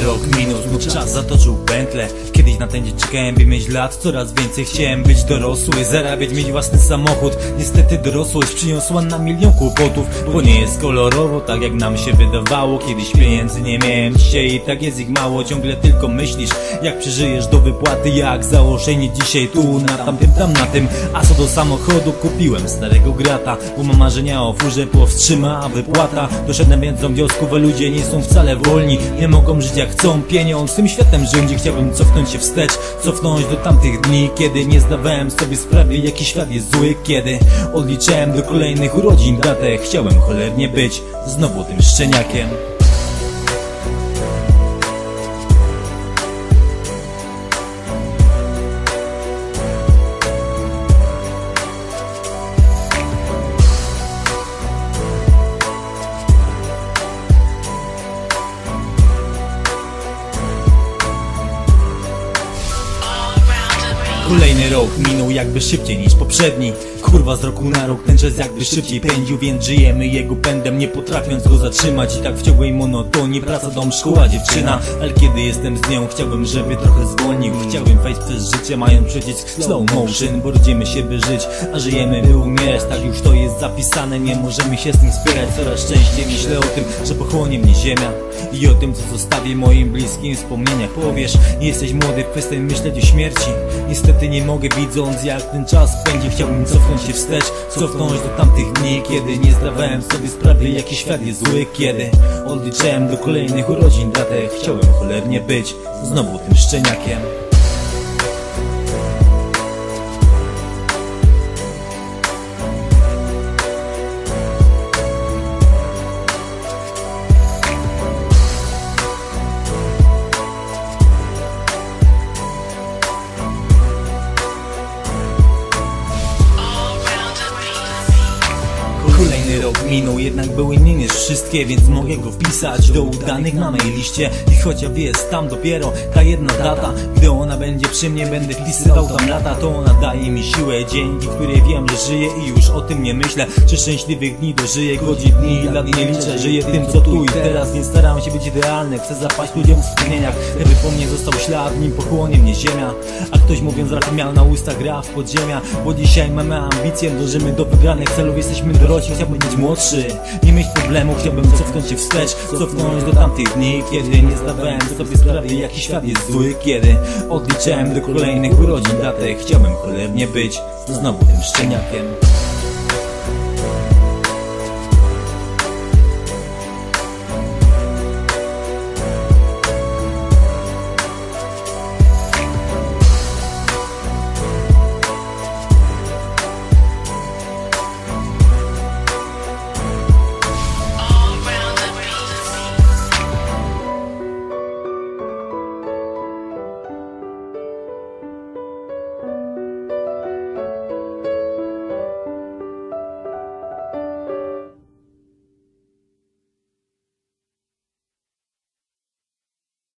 Cero. Rok minął, znów czas zatoczył pętlę. Kiedyś na ten dzień czekałem, by mieć lat. Coraz więcej chciałem być dorosły Zarabiać, mieć własny samochód. Niestety dorosłość przyniosła nam milion kłopotów Bo nie jest kolorowo, tak jak nam się wydawało. Kiedyś pieniędzy nie miałem, dzisiaj i tak jest ich mało. Ciągle tylko myślisz, jak przeżyjesz do wypłaty Jak założenie dzisiaj tu, na tamtym, tam na tym. A co do samochodu, kupiłem starego grata Bo mam marzenia o furze, powstrzyma wypłata. Doszedłem więc do wniosku, że ludzie nie są wcale wolni Nie mogą żyć jak chcą, pieniądz tym światem rządzi. Chciałbym cofnąć się wstecz, cofnąć do tamtych dni Kiedy nie zdawałem sobie sprawy, jaki świat jest zły Kiedy odliczałem do kolejnych urodzin datę. Chciałem cholernie być znowu tym szczeniakiem Kolejny rok minął jakby szybciej niż poprzedni. Kurwa z roku na rok ten czas jakby szybciej pędził Więc żyjemy jego pędem nie potrafiąc go zatrzymać. I tak w ciągłej monotonii praca, dom, szkoła, dziewczyna. Ale kiedy jestem z nią chciałbym, żeby trochę zwolnił. Chciałbym wejść przez życie mając przycisk slow motion Bo rodzimy się by żyć, a żyjemy by umierać. Tak już to jest zapisane, nie możemy się z tym spierać Coraz częściej myślę o tym, że pochłonie mnie ziemia. I o tym co zostawię moim bliskim wspomnieniach. Powiesz, jesteś młody, przestań myśleć o śmierci. Niestety nie mogę widząc jak ten czas pędzi Chciałbym cofnąć się wstecz, cofnąć do tamtych dni Kiedy nie zdawałem sobie sprawy jaki świat jest zły Kiedy odliczałem do kolejnych urodzin. Datę Chciałem cholernie być znowu tym szczeniakiem minął, jednak był inny niż wszystkie Więc mogę go wpisać do udanych na mojej liście. I chociaż jest tam dopiero ta jedna data Gdy ona będzie przy mnie, będę wpisywał tam lata To ona daje mi siłę, dzięki której wiem, że żyję I już o tym nie myślę, czy szczęśliwych dni dożyję Godzin dni i lat nie liczę, żyję tym co tu i teraz Więc staram się być idealny, chcę zapaść ludziom w wspomnieniach Żeby po mnie został ślad, nim pochłonie mnie ziemia. A ktoś mówiąc rap miał na ustach gra w podziemia Bo dzisiaj mamy ambicje, dążymy do wygranych celów Jesteśmy dorośli, chciałbym być młodszy. Nie mieć problemu, chciałbym cofnąć się wstecz. Cofnąć do tamtych dni, kiedy nie zdawałem sobie sprawy Jaki świat jest zły, kiedy odliczałem do kolejnych urodzin datek Chciałbym cholernie być znowu tym szczeniakiem